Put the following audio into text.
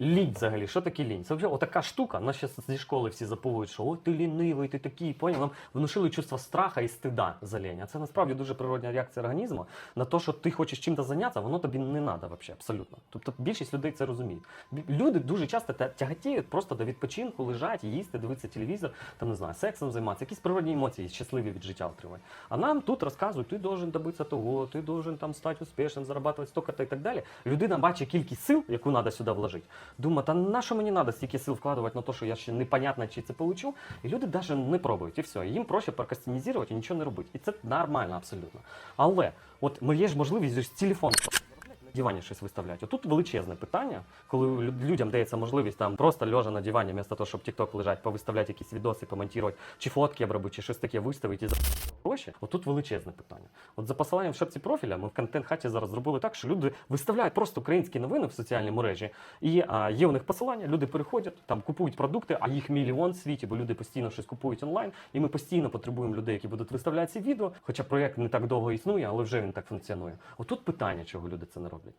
Лінь взагалі, що таке лінь? Це вже отака штука, нас ще зі школи всі заповують, що о, ти лінивий, ти такий, поняв? Нам внушили чувство страха і стида за лінь. А це насправді дуже природня реакція організму на те, що ти хочеш чим-то зайнятися, воно тобі не треба взагалі, абсолютно. Тобто більшість людей це розуміють. Люди дуже часто тя- тяготіють просто до відпочинку, лежать, їсти, дивитися телевізор, там не знаю, сексом займатися, якісь природні емоції, щасливі від життя отримати. А нам тут розказують, ти должен добитися того, ти должен там стати успішним, зарабатувати стільки-то і так далі. Людина бачить кількість сил, яку треба сюди вложити. Думає, та на що мені треба стільки сил вкладувати на те, що я ще непонятно, чи це получу. І люди навіть не пробують, і все. Їм проще прокастинізувати і нічого не робити. І це нормально абсолютно. Але от є ж можливість з телефону дивані щось виставляти. Отут величезне питання, коли людям дається можливість там просто лежа на дивані, вместо того, щоб TikTok лежать, повиставляти якісь відоси, помонтувати, чи фотки обробити, чи щось таке виставити і за гроші. Отут величезне питання. От за посиланням в шапці профіля ми в контент-хаті зараз зробили так, що люди виставляють просто українські новини в соціальній мережі, і а, є у них посилання, люди переходять, там купують продукти, а їх мільйон в світі, бо люди постійно щось купують онлайн, і ми постійно потребуємо людей, які будуть виставляти ці відео. Хоча проєкт не так довго існує, але вже він так функціонує. Отут питання, чого люди це не роблять.